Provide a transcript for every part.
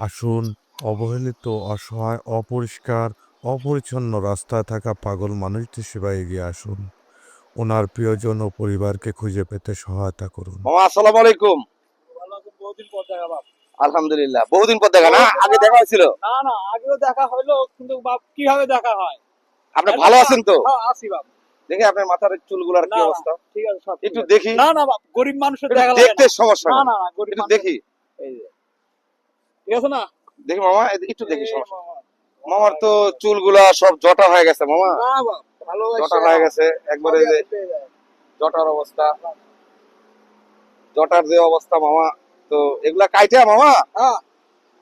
আসুন অবহেলিত অসহায় অপরিষ্কার অপরিচ্ছন্ন রাস্তায় থাকা পাগল মানুষটির সেবায় এগিয়ে আসুন। ওনার প্রিয়জন ও পরিবারকে খুঁজে পেতে সহায়তা করুন। মামা আসসালামু আলাইকুম। বহুদিন পর দেখা আলহামদুলিল্লাহ। বহুদিন পর দেখা না? আগে দেখা হয়েছিল? না না আগেও দেখা হলো কিন্তু বাপ কীভাবে দেখা হয়? আপনি ভালো আছেন তো? হ্যাঁ আছি বাপ। দেখি আপনার মাথার চুলগুলার কি অবস্থা? ঠিক আছে সব একটু দেখি। না না বাপ গরিব মানুষের দেখা লাগে দেখতে সমস্যা না না না না গরিব একটু দেখি। এই যে। ঠিক আছে না? দেখি মামা একটু দেখি সমস্যা। মামার তো চুলগুলা সব জটা হয়ে গেছে মামা। জটা হয়ে গেছে একবারে জটার অবস্থা। জটার যে অবস্থা মামা তো এগুলা কাইটা মামা? হ্যাঁ।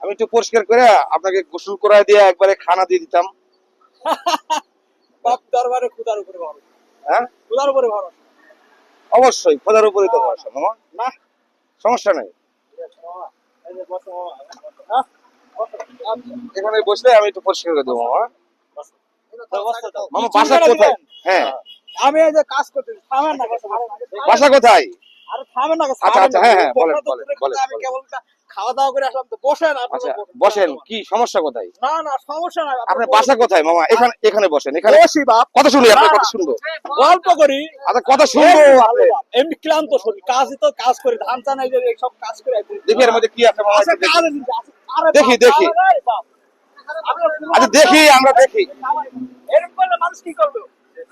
আমি একটু পরিষ্কার করে আপনাকে গোসল করায় দিয়ে একবারে খানা দিয়ে দিতাম। বাপ দরবারে খুদার উপরে ভরসা। হ্যাঁ? খুদার উপরে ভরসা। অবশ্যই খোদার উপরে তো ভরসা মামা। না। সমস্যা নেই। হ্যাঁ? এখানে বসলে আমি একটু পরিষ্কার করে দেবো মামা দাও, বসো, কোথায় হ্যাঁ আমি এই যে কাজ করতে বসো, কোথায় আচ্ছা, আচ্ছা, হ্যাঁ, হ্যাঁ, বলেন, বলেন, বলেন, খাওয়া দাওয়া করে আসলাম তো বসেন আচ্ছা বসেন। কি সমস্যা কোথায়? না না সমস্যা নাই আপনার বাসা কোথায় মামা? এখানে এখানে বসেন এখানে। বসি বাপ। কথা শুনি আপনার কথা শুনব। গল্প করি। আচ্ছা কথা শুনব। এমনি ক্লান্ত শরীর কাজই তো কাজ করি ধান চান এই সব কাজ করে দেখি এর মধ্যে কি আছে মামা আচ্ছা, দেখি। দেখি, আচ্ছা দেখি আমরা দেখি। এরকম মানুষ কি করবে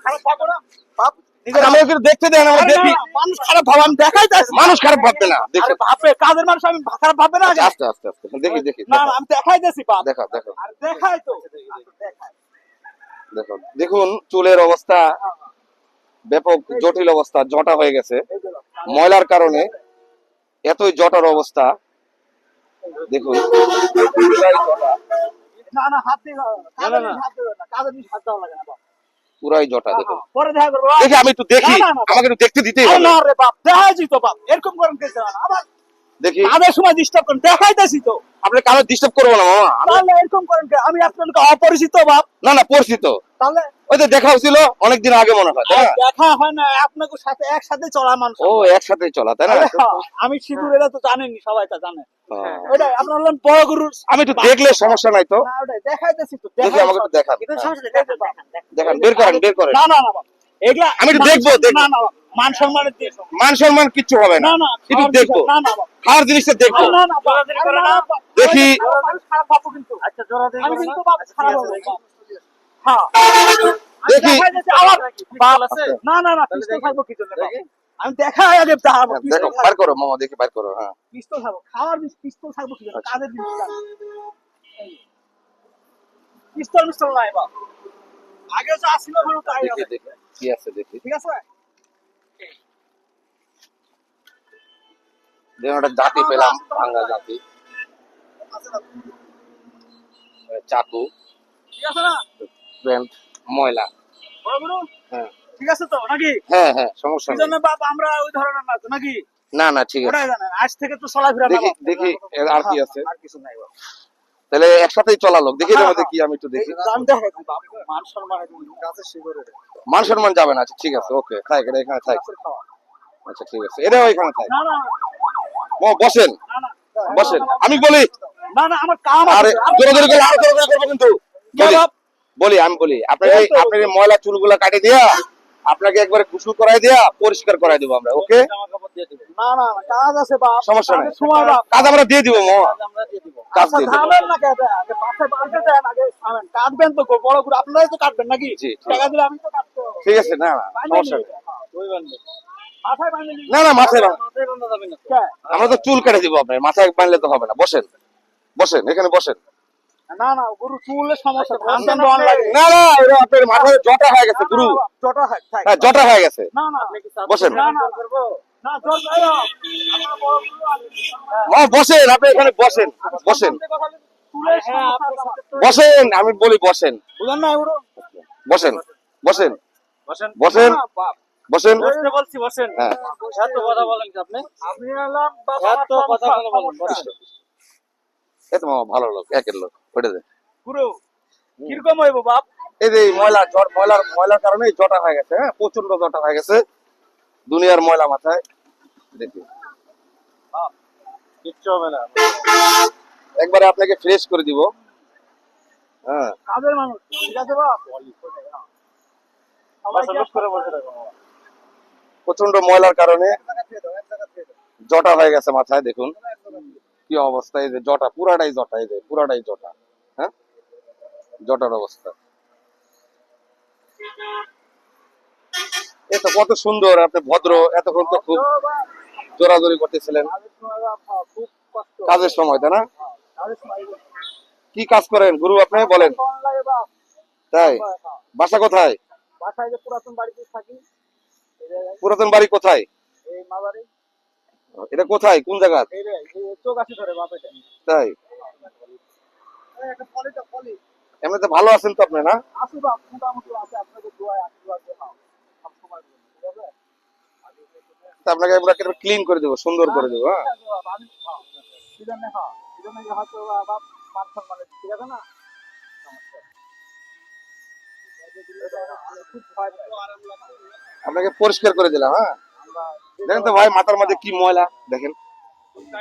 খারাপ ভাবো না আচ্ছা, আমরা একটু দেখতে দেন আমরা দেখি মানুষ খারাপ ভাবে আমি দেখাই মানুষ খারাপ ভাববে না দেখি ভাববে কাজের মানুষ আমি খারাপ ভাববে না আস্তে আস্তে আস্তে দেখি দেখি না না আমি দেখাই যাচ্ছি বাপ দেখো দেখো আর দেখাই তো দেখো দেখুন চুলের অবস্থা ব্যাপক জটিল অবস্থা জটা হয়ে গেছে। ময়লার কারণে এতই জটার অবস্থা দেখুন না না হাত দিয়ে না। না, না। হাত দিয়ে দাও না। কাজের হাত দেওয়া লাগে না। পুরাই জটা দেখো পরে দেখা করব দেখি আমি একটু দেখি। আমাকে একটু দেখতে দিতে না রে বাপ দেখাই তো বাপ এরকম করেন কে দেওয়া আবার দেখি। কাজের সময় ডিস্টার্ব করেন? দেখাইতেছি তো। আপনি কারও ডিস্টার্ব করব না মামা? তাহলে এরকম করেন আমি আপনাকে অপরিচিত বাপ। না না পরিচিত। তাহলে ওই তো দেখা হয়েছিল অনেকদিন আগে মনে হয়? দেখা হয় না আপনাকে সাথে একসাথে চলা মানুষ। ও একসাথে চলা তাই না? হ্যাঁ, আমি সিঁদুর এরা তো সবাই তা জানে। ওটাই আপনার হলেন বড় গুরুর আমি একটু দেখলে সমস্যা নাই তো। দেখাইতেছি তো দেখি আমাকে দেখান। দেখান, বের করেন বের করেন। না না না এগুলা আমি একটু দেখব, দেখব। না না মান সম্মানের মান সম্মান কিচ্ছু হবে না। একটু দেখব। খাওয়ার জিনিসটা দেখব। দেখি। হ্যাঁ। দেখি। পিস্তল খাব কি জন্য বাপ? আমি দেখাই আগে দাঁড়াবো পিস্তল দেখো বার করো মামা দেখি বার করো হ্যাঁ। পিস্তল খাব খাওয়ার জিনিস পিস্তল থাকব কি। কাজের জিনিস পিস্তল মিস্তল নাই বাপ আগে যা ছিল তাই দেখি দেখি। কি আছে দেখি। ঠিক আছে দেখুন জাতি পেলাম ভাঙ্গা জাতি। চাকু ঠিক আছে না? প্যান্ট ময়লা। হ্যাঁ। ঠিক আছে তো নাকি? হ্যাঁ হ্যাঁ সমস্যা নেই জন্য বাপ আমরা ওই ধরনের না তো নাকি? না না ঠিক আছে। আজ থেকে তো চলাফেরা দেখি দেখি আর কি আছে। আর কিছু নাই বাপ তাহলে একসাথেই চলা লোক দেখি মধ্যে কি আমি একটু দেখি। মান সম্মান মান যাবে না আচ্ছা ঠিক আছে ওকে থাক এটা এখানে থাক। আচ্ছা ঠিক আছে এটাও এখানে থাক। বসেন বসেন আমি বলি। না না আমার কাম আরে জোরে জোরে করে আরও জোরে জোরে করব কিন্তু। বলি আমি বলি আপনার। আপনার ময়লা চুলগুলা কাটে দিয়া আপনাকে একবারে গোসল করাই দিয়া পরিষ্কার করাই দেবো আমরা ওকে না না না, কাজ আছে বাপ। সমস্যা নাই। সময় বাপ কাজ আমরা দিয়ে দিব মামা। আমরা দিয়ে দিব। কাজ দিয়ে দেবো। থামেন না কেটে আগে পাশে বাঁধতে দেন আগে থামেন। কাটবেন তো গো, বড় করে। আপনারাই তো কাটবেন নাকি? টাকা দিলে আমি তো কাটতে ঠিক আছে না না সমস্যা নেই। মাথায়? আমরা তো চুল কেটে দিব আপনার মাথায় বানলে তো হবে না। বসেন বসেন এখানে বসেন। না না গরু চুলের সমস্যা ধান টান দেওয়ান লাগে। না না আপনার মাথায় জটা হয়ে গেছে গুরু। জটা হ্যাঁ জটা হয়ে গেছে। না না বসেন। আপনি এখানে আমি বলি বসেন। বুঝেন না এগুলো। বসেন বসেন। বসেন। বসেন বসেন। বসতে বলছি বসেন। হ্যাঁ। এত কথা বলেন আপনি? আপনি এত কথা বলেন বসেন। এত মামা ভালো লোক একের লোক ওটা দে। পুরো কীরকম হইব বাপ? এই যে ময়লা জট ময়লার ময়লার কারণে জটা হয়ে গেছে হ্যাঁ? প্রচণ্ড জটা হয়ে গেছে দুনিয়ার ময়লা মাথায়। দেখি। কিচ্ছু হবে না। একবারে আপনাকে ফ্রেশ করে দিব। হ্যাঁ। কাজের মানুষ ঠিক আছে বাপ? সবাই করে বসে থাকো প্রচণ্ড ময়লার কারণে জটা হয়ে গেছে মাথায় দেখুন। কি অবস্থা? এই যে জটা পুরাটাই জটা এই যে পুরাটাই জটা হ্যাঁ? জটার অবস্থা। তো কত সুন্দর আপনি ভদ্র এতক্ষণ তো খুব জোরাজোরি করতেছিলেন। কাজের সময় তাই না? কি কাজ করেন? গুরু আপনি বলেন। তাই? বাসা কোথায়? পুরাতন বাড়িতে থাকি। পুরাতন বাড়ি কোথায়? এটা কোথায়? কোন জায়গা? তাই? এমনিতে ভালো আছেন তো আপনি না? আপনাকে আমরা ক্লিন করে দেবো সুন্দর করে দেবো হ্যাঁ? ভয় পাই। আপনাকে পরিষ্কার করে দিলাম হ্যাঁ? দেখেন তো ভাই, মাথার মধ্যে কি ময়লা? দেখেন।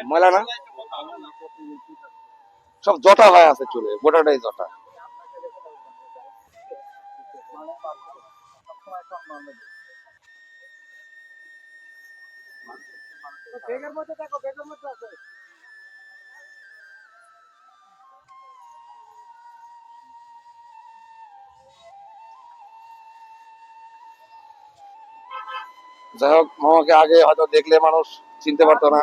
ময়লা না? সব জটা হয়ে আছে চুলে, গোটাটাই জটা। ব্যাগের মধ্যে দেখো, বেগের মধ্যে আছে। যাই হোক, মামাকে আগে হয়তো দেখলে মানুষ চিনতে পারতো না।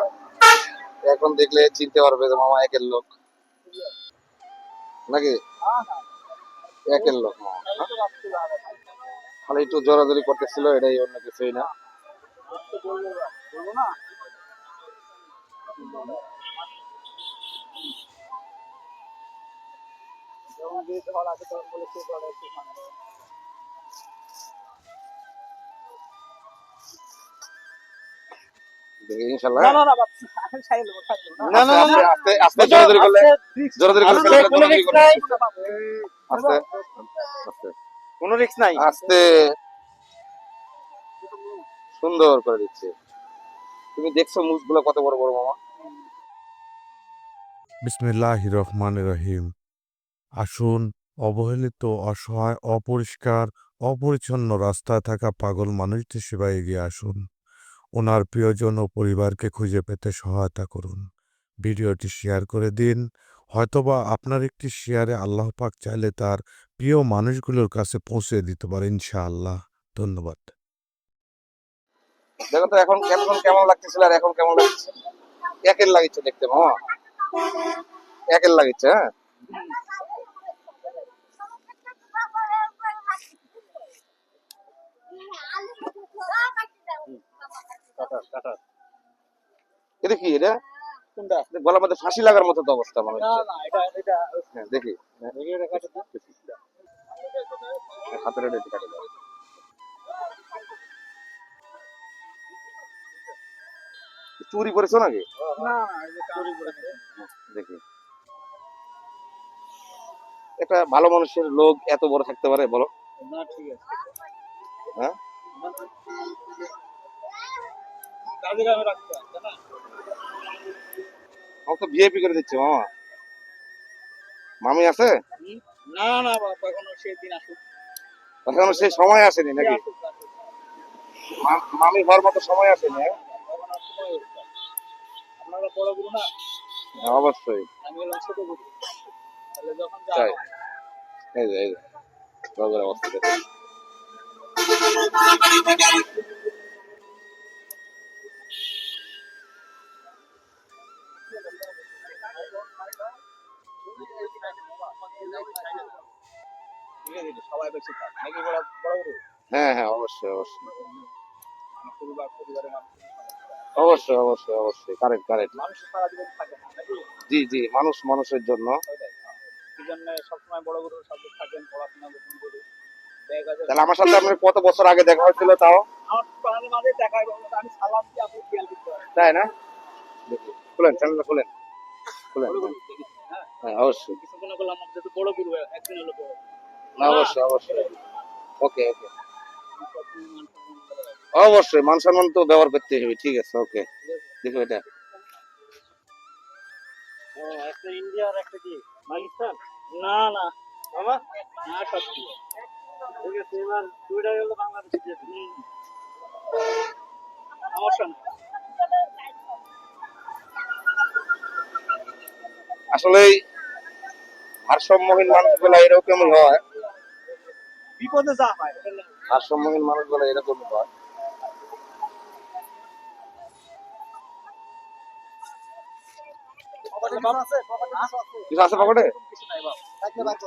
এখন দেখলে চিনতে পারবে যে মামা একের লোক। নাকি? একের লোক মামা একটু জোরাজোরি করতেছিল, এটাই অন্য কিছুই না। যেমন যে সে ঝড়ে একটু ঠান্ডা না না না বাপ আমি ছাই দেবো ছাই দেবো। না না আস্তে আস্তে জোরাজোরি করলে জোরাজোরি করলে কোনো জোরাজোরি নাই। আস্তে আস্তে। কোনো রিস্ক নাই। আস্তে। সুন্দর করে দিচ্ছে। তুমি দেখছ মুখগুলো কত বড় বড় মামা? বিসমিল্লাহ রহমান রহিম। আসুন অবহেলিত অসহায় অপরিষ্কার অপরিচ্ছন্ন রাস্তায় থাকা পাগল মানুষটির সেবায় এগিয়ে আসুন। ওনার প্রিয়জন ও পরিবারকে খুঁজে পেতে সহায়তা করুন। ভিডিওটি শেয়ার করে দিন। হয়তোবা আপনার একটি শেয়ারে আল্লাহ পাক চাইলে তার প্রিয় মানুষগুলোর কাছে পৌঁছে দিতে পারে, ইনশাআল্লাহ। ধন্যবাদ। দেখো তো, এখন এতক্ষণ কেমন লাগতেছিল আর এখন কেমন লাগছে? একের লাগিচ্ছে দেখতে মামা একের লাগিচ্ছে হ্যাঁ? এটা কি এটা? কোনটা? গলার মধ্যে ফাঁসি লাগার মতো তো অবস্থা মনে হচ্ছে। হ্যাঁ, দেখি। হ্যাঁ, দাও। হাতের এটা কাটে দাও। চুরি করেছ নাকি? দেখি। একটা ভালো মানুষের লোক এত বড় থাকতে পারে বলো। না ঠিক আছে। হ্যাঁ কাজে আমি রাখতে হবে, না আমার তো ভিআইপি করে দিচ্ছে মামা। মামি আছে? না না বাপ এখনও সেই দিন আসুক। এখনও সেই সময় আসেনি নাকি? মামি হওয়ার মতো সময় আসেনি হ্যাঁ? না। আপনারা বড় গুরু না? হ্যাঁ, অবশ্যই। আমি হলাম ছোট গুরু তাহলে যখন তাই। এই যে এই যে অবস্থা দেখুন। ধীরে ধীরে সবাই বেশি খায় নাকি বড় বড় হ্যাঁ হ্যাঁ অবশ্যই অবশ্যই। আমার পরিবার পরিবারের মানুষ অবশ্যই অবশ্যই অবশ্যই। কারেক্ট কারেক্ট মানুষ সারা জীবন থাকে জি জি মানুষ মানুষের জন্য। জন্য সবসময় বড় গুরুর সাথে থাকেন পড়াশোনা করুন গুরু। তাহলে আমার সাথে আপনার কত বছর আগে দেখা হয়েছিল তাও? আমার মাঝে মাঝে দেখায় আমি সালাম দিয়ে আপনি খেয়াল করতে পারেন তাই না? খুলেন চ্যানেলটা খুলেন। খুলেন হ্যাঁ। হ্যাঁ। হ্যাঁ অবশ্যই। যেহেতু বড় গুরু হলো বড়। না অবশ্যই অবশ্যই। ওকে ওকে। অবশ্যই মান সম্মান তো ব্যবহার করতে হবে ঠিক আছে ওকে। দেখো এটা। একটা একটা ইন্ডিয়ার একটা কি? পাকিস্তান? না না। বাবা? না সত্যি। ঠিক আছে এবার দুইটা গেল বাংলাদেশ সমস্যা নেই আসলে ভারসাম্যহীন মানুষগুলো এরকমই হয়? বিপদে যা হয়। মানুষগুলো হয়। কিছু আছে পকেটে?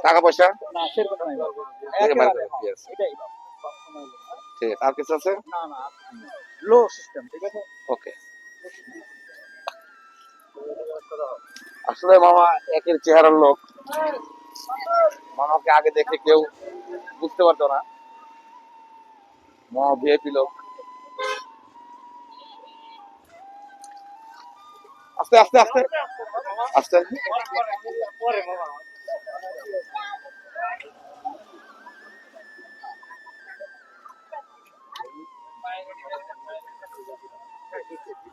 টাকা পয়সা? ঠিক আর কিছু আছে? না না লো সিস্টেম ঠিক আছে? ওকে আসলে মামা একের চেহারার লোক। মামাকে আগে দেখে কেউ বুঝতে পারতো না। মামা ভিআইপি লোক। আস্তে আস্তে আস্তে। আস্তে। বাবা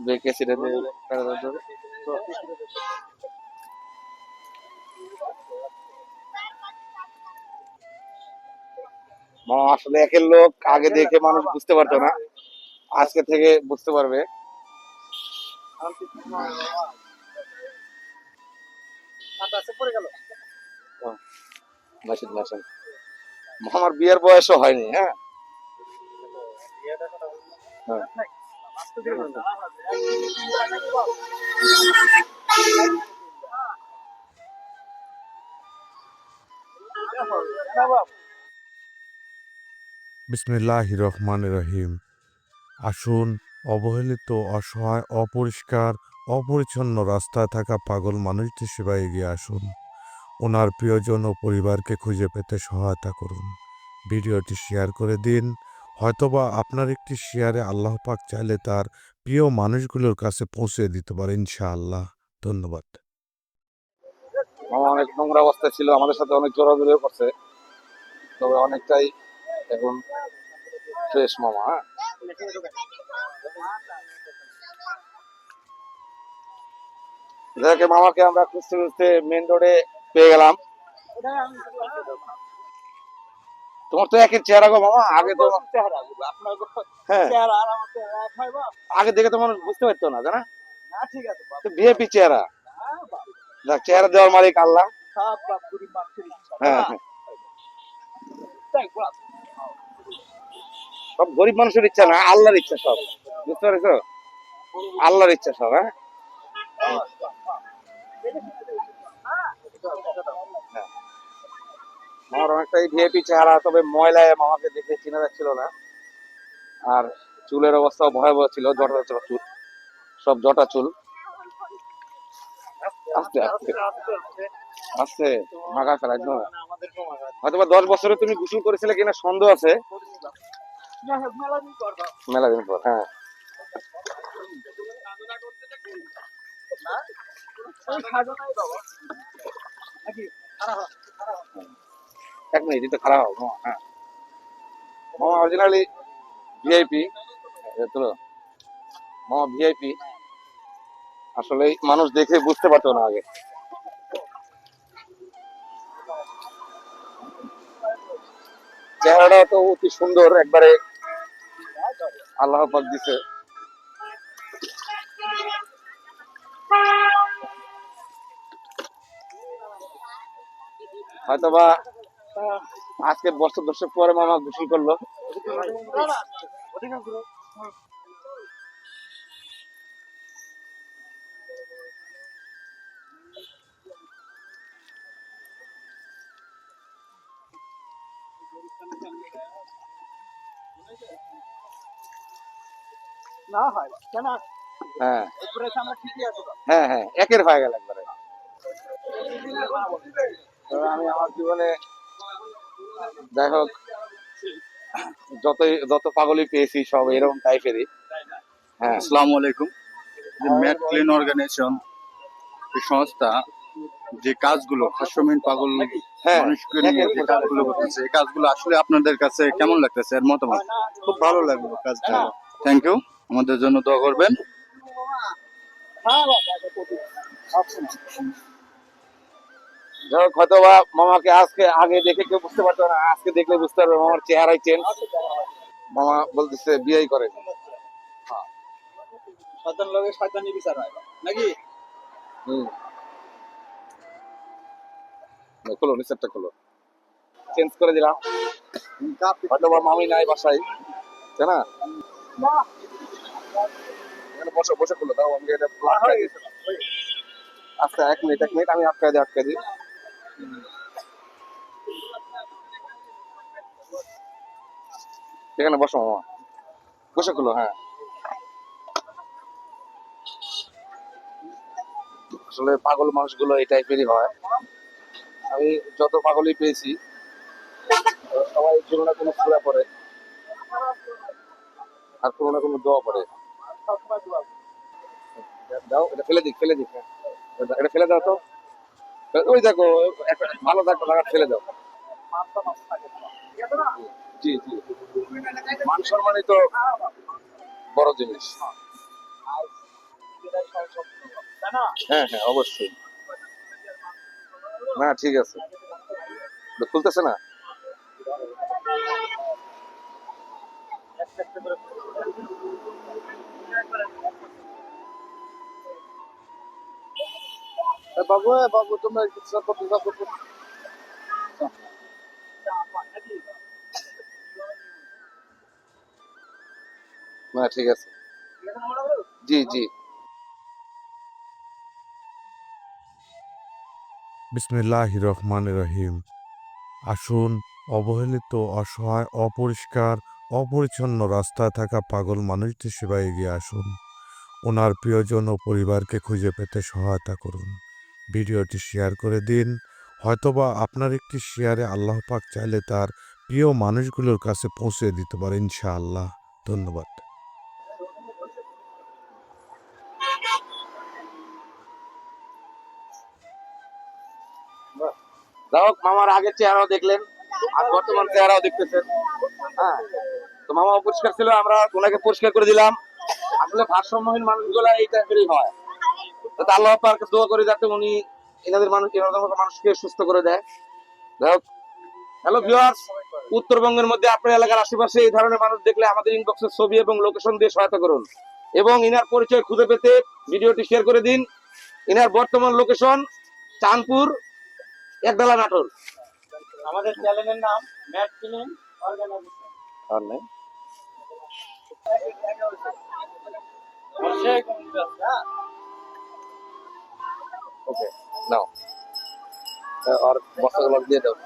ব্রেকে আসলে একের লোক, আগে দেখে মানুষ বুঝতে পারতো না। আজকে থেকে বুঝতে পারবে। আমার বিয়ের বয়সও হয়নি হ্যাঁ? হ্যাঁ। বিসমিল্লাহ রহমান রহিম আসুন, অবহেলিত, অসহায়, অপরিষ্কার, অপরিচ্ছন্ন রাস্তায় থাকা পাগল মানুষদের সেবায় এগিয়ে আসুন। ওনার প্রিয়জন ও পরিবারকে খুঁজে পেতে সহায়তা করুন। ভিডিওটি শেয়ার করে দিন। হয়তোবা আপনার একটি শেয়ারে আল্লাহ পাক চাইলে তার প্রিয় মানুষগুলোর কাছে পৌঁছে দিতে পারে, ইনশাআল্লাহ। ধন্যবাদ। অনেক নোংরা অবস্থা ছিল, আমাদের সাথে অনেক জোরাজুরিও করছে। তবে অনেকটাই এখন ফ্রেশ মামা হ্যাঁ? যাকে মামাকে আমরা খুঁজতে খুঁজতে মেন রোডে পেয়ে গেলাম। তোমার তো একই চেহারা গো মামা আগে তো হ্যাঁ। আগে দেখে তো মানুষ বুঝতে পারতো না জানা? না ঠিক আছে ভিএপি চেহারা। যাক চেহারা দেওয়ার মালিক আল্লাহ। হ্যাঁ? হ্যাঁ। সব গরিব মানুষের ইচ্ছা না, আল্লাহর ইচ্ছা সব। বুঝতে পেরেছ? আল্লাহর ইচ্ছা সব হ্যাঁ? আমার অনেকটাই ভিআইপি চেহারা, তবে ময়লায় মামাকে দেখে চেনা যাচ্ছিল না। আর চুলের অবস্থাও ভয়াবহ ছিল, জটা চুল। সব জটা চুল। আস্তে আস্তে। আস্তে মাখা ফেলা হয়তো বা দশ বছরে তুমি গোসল করেছিলে কিনা, সন্দেহ আছে। মেলা দিন পর হ্যাঁ। এক মিনিট, এটা খারাপ হবে হ্যাঁ। মামা অরিজিনালি ভিআইপি তুলো। মামা ভিআইপি আসলে মানুষ দেখে বুঝতে পারতো না আগে। চেহারাটা তো অতি সুন্দর, একবারে আল্লাহ পাক দিছে। হয়তোবা আজকে বছর দশেক পরে মামা গোসল করল। না হয় কেন? হ্যাঁ। হ্যাঁ হ্যাঁ একের হয়ে গেল একবারে আমি আমার জীবনে যাই হোক যতই যত পাগলই পেয়েছি সব এরকম টাইপেরই হ্যাঁ। আসসালামু আলাইকুম। ম্যাট ক্লিন অর্গানাইজেশন এই সংস্থা যে কাজগুলো হাস্যমিন পাগল হ্যাঁ, মানুষকে নিয়ে যে কাজগুলো করতেছে এই কাজগুলো আসলে আপনাদের কাছে কেমন লাগতেছে? এর মতামত? খুব ভালো লাগল কাজটা। থ্যাংক ইউ আমাদের জন্য দোয়া করবেন। হয়তো বা মামাকে আজকে আগে দেখে কেউ বুঝতে পারতো না আজকে দেখলে বুঝতে পারবে মামার চেহারাই চেঞ্জ মামা বলতেছে বিয়েই করে। শয়তান লগে শয়তানি বিচার হয় নাকি? হুম। খোলো নিচেরটা খোলো। চেঞ্জ করে দিলাম। হয়তো মামি নাই বাসায় তাই না? এখানে বসে বসে খুলো দাও আমি এটা। আচ্ছা এক মিনিট এক মিনিট আমি আটকাই দিই আটকাই দিই। এখানে বসো মামা। বসে খুলো হ্যাঁ। আসলে পাগল মানুষগুলো এই টাইপেরই হয়। আমি যত পাগলই পেয়েছি সবাই কোনো না কোনো সুরা পড়ে আর কোনো না কোনো দোয়া পড়ে। দাও, এটা ফেলে দিক ফেলে দিক হ্যাঁ। এটা- ফেলে দাও তো। ওই দেখো, একটা ভালো থাকতো টাকা ফেলে দাও। জি জি। মান সম্মানই তো বড় জিনিস। হ্যাঁ হ্যাঁ অবশ্যই। না, ঠিক আছে। খুলতেছে না? এ বাবু এ বাবু তোমরা একটু সাপোর্ট সাপোর্ট না, ঠিক আছে। জি জি। বিসমিল্লাহ রহমান রহিম। আসুন, অবহেলিত, অসহায়, অপরিষ্কার, অপরিচ্ছন্ন রাস্তায় থাকা পাগল মানুষটির সেবায় এগিয়ে আসুন। ওনার প্রিয়জন ও পরিবারকে খুঁজে পেতে সহায়তা করুন। ভিডিওটি শেয়ার করে দিন। হয়তোবা আপনার একটি শেয়ারে আল্লাহ পাক চাইলে তার প্রিয় মানুষগুলোর কাছে পৌঁছে দিতে পারে, ইনশাআল্লাহ। ধন্যবাদ। যাই হোক, মামার আগের চেহারাও দেখলেন, আর বর্তমান চেহারাও দেখতেছেন। হ্যাঁ তো মামা অপরিষ্কার ছিল, আমরা ওনাকে পরিষ্কার করে দিলাম। আসলে ভারসাম্যহীন মানুষগুলা এই টাইপেরই হয়। আল্লাহ পাক দোয়া করে যাতে উনি এনাদের মানুষ এনাদের মতো মানুষকে সুস্থ করে দেয়। যাই হ্যালো ভিউয়ার্স উত্তরবঙ্গের মধ্যে আপনার এলাকার আশেপাশে এই ধরনের মানুষ দেখলে আমাদের ইনবক্সের ছবি এবং লোকেশন দিয়ে সহায়তা করুন। এবং ইনার পরিচয় খুঁজে পেতে ভিডিওটি শেয়ার করে দিন। ইনার বর্তমান লোকেশন চাঁদপুর একডালা নাটোর। আমাদের চ্যানেলের নাম ম্যাট ফিল্ম অর্গানাইজেশন আর নেই ওকে নাও আর বস্তাগুলো দিয়ে দাও